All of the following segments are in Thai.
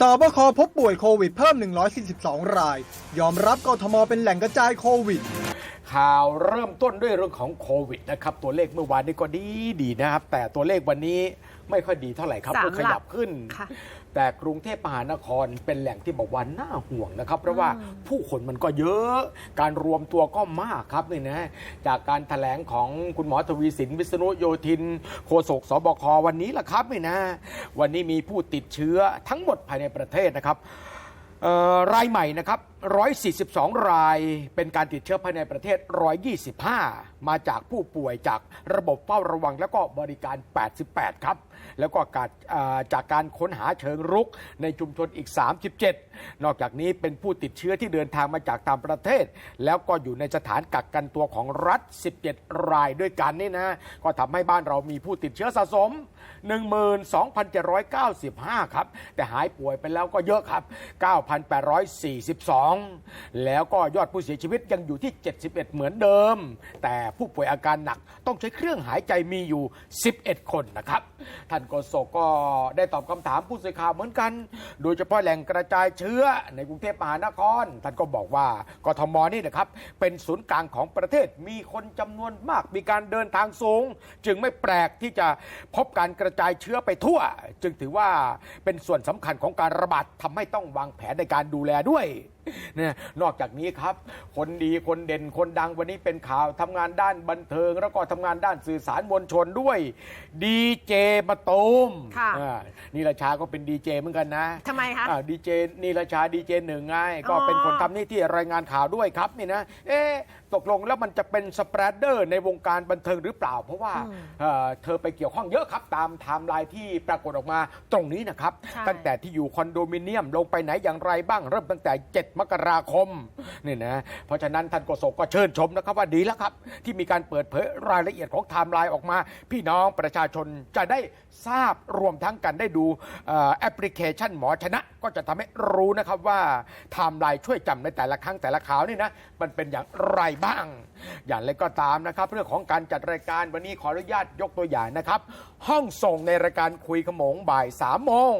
สบคพบป่วยโควิดเพิ่ม 142 ราย ยอมรับกทมเป็นแหล่งกระจายโควิด ข่าวเริ่มต้นด้วยเรื่องของโควิดนะครับ ตัวเลขเมื่อวานนี้ก็ดีดีนะครับ แต่ตัวเลขวันนี้ ไม่ค่อยดีเท่าไหร่ครับสามก็ขยับขึ้นค่ะแต่กรุงเทพมหานครเป็นแหล่งที่บอกว่าน่าห่วงนะครับ เพราะว่าผู้คนมันก็เยอะ การรวมตัวก็มากครับนี่นะจากการถแถลงของคุณหมอทวีสิน วิษณุโยธินโฆษกสบควันนี้แหละครับนี่นะ วันนี้มีผู้ติดเชื้อทั้งหมดภายในประเทศนะครับ เอ่อรายใหม่นะครับ 142 รายเป็นการติดเชื้อภายในประเทศ 125 มาจากผู้ป่วยจากระบบเฝ้าระวังแล้วก็บริการ 88 ครับ แล้วก็การจากการค้นหาเชิงรุกในชุมชนอีก 37 นอกจากนี้เป็นผู้ติดเชื้อที่เดินทางมาจากต่างประเทศ แล้วก็อยู่ในสถานกักกันตัวของรัฐ 17 รายด้วยกันนี่นะก็ทำให้บ้านเรามีผู้ติดเชื้อสะสม 12,795 ครับ แต่หายป่วยไปแล้วก็เยอะครับ 9,842แล้วก็ยอดผู้เสียชีวิตยังอยู่ที่ 71 เหมือนเดิม แต่ผู้ป่วยอาการหนักต้องใช้เครื่องหายใจมีอยู่ 11 คนนะครับ ท่านโฆษกก็ได้ตอบคำถามผู้สื่อข่าวเหมือนกัน โดยเฉพาะแหล่งกระจายเชื้อในกรุงเทพมหานคร ท่านก็บอกว่ากทมนี่นะครับ เป็นศูนย์กลางของประเทศมีคนจำนวนมากมีการเดินทางสูง จึงไม่แปลกที่จะพบการกระจายเชื้อไปทั่ว จึงถือว่าเป็นส่วนสำคัญของการระบาดทำให้ต้องวางแผนในการดูแลด้วยเนี่ยนอกจากนี้ครับ คนดีคนเด่นคนดังวันนี้เป็นข่าวทำงานด้านบันเทิง แล้วก็ทำงานด้านสื่อสารมวลชนด้วยดีเจมาตูมค่ะอ่านี่ราชาก็เป็นดีเจเหมือนกันนะทำไมคะดีเจนี่ราชาดีเจหนึ่งไงก็อ๋อเป็นคนทำหนี่ที่รายงานข่าวด้วยครับนี่นะเอ๊ะตกลงแล้วมันจะเป็นสเปรดเดอร์ในวงการบันเทิงหรือเปล่า เพราะว่าเอ่อเธอไปเกี่ยวข้องเยอะครับตามไทม์ไลน์ที่ปรากฏออกมาตรงนี้นะครับ ใช่ ตั้งแต่ที่อยู่คอนโดมิเนียมลงไปไหนอย่างไรบ้างเริ่มตั้งแต่7มกราคมนี่นะเพราะฉะนั้นท่านโฆษกก็เชิญชมนะครับว่าดีแล้วครับ ที่มีการเปิดเผยรายละเอียดของไทม์ไลน์ออกมา พี่น้องประชาชนจะได้ทราบรวมทั้งกันได้ดูแอปพลิเคชันหมอชนะ ก็จะทำให้รู้นะครับว่าไทม์ไลน์ช่วยจำในแต่ละครั้งแต่ละข่าวนี่นะมันเป็นอย่างไรบ้าง อย่างไรก็ตามนะครับ เรื่องของการจัดรายการวันนี้ขออนุญาตยกตัวอย่างนะครับ ห้องส่งในรายการคุยขมงบ่ายสามโมง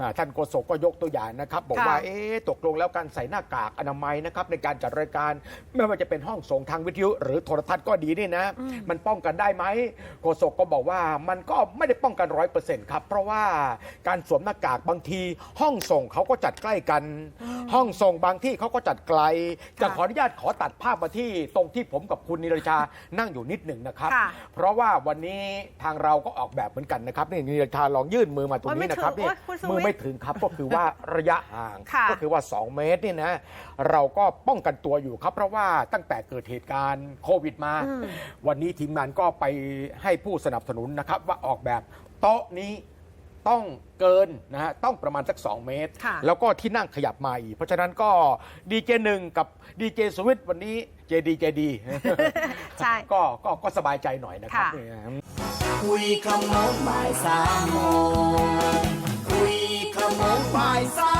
อ่าท่านโฆษกก็ยกตัวอย่างนะครับบอกว่าค่ะ เอ๊ะตกลงแล้วการใส่หน้ากากอนามัยนะครับในการจัดรายการไม่ว่าจะเป็นห้องส่งทางวิทยุ หรือโทรทัศน์ก็ดีนี่นะ มันป้องกันได้ไหมโฆษกก็บอกว่ามันก็ไม่ได้ป้องกันร้อยเปอร์เซ็นต์ครับ เพราะว่าการสวมหน้ากากบางที ห้องส่งเขาก็จัดใกล้กัน ห้องส่งบางที่เขาก็จัดไกลจะขออนุญาตขอตัดภาพมาที่ตรงที่ผมกับคุณนิรชานั่งอยู่นิดหนึ่งนะครับ ค่ะ เพราะว่าวันนี้ทางเราก็ออกแบบเหมือนกันนะครับนี่นิรชาลองยื่นมือมาตรงนี้นะครับโอ้ยนี่ไม่ถึงโอ้ยคุณสุวิทย์มือไม่ถึงครับ ก็คือว่าระยะห่างค่ะ ก็คือว่า 2 เมตรเนี่ยนะ เราก็ป้องกันตัวอยู่ครับ เพราะว่าตั้งแต่เกิดเหตุการณ์โควิดมาอืมวันนี้ทีมงานก็ไปให้ผู้สนับสนุนนะครับ ว่าออกแบบโต๊ะนี้ต้องเกินนะฮะต้องประมาณสัก 2 เมตร ค่ะ แล้วก็ที่นั่งขยับมาอีก เพราะฉะนั้นก็ดีเจหนึ่งกับดีเจสวิตวันนี้เจดีเจดี ใช่ ก็ก็ก็สบายใจหน่อยนะครับค่ะ เนี่ย คุยขโมงบ่ายสามโมง คุ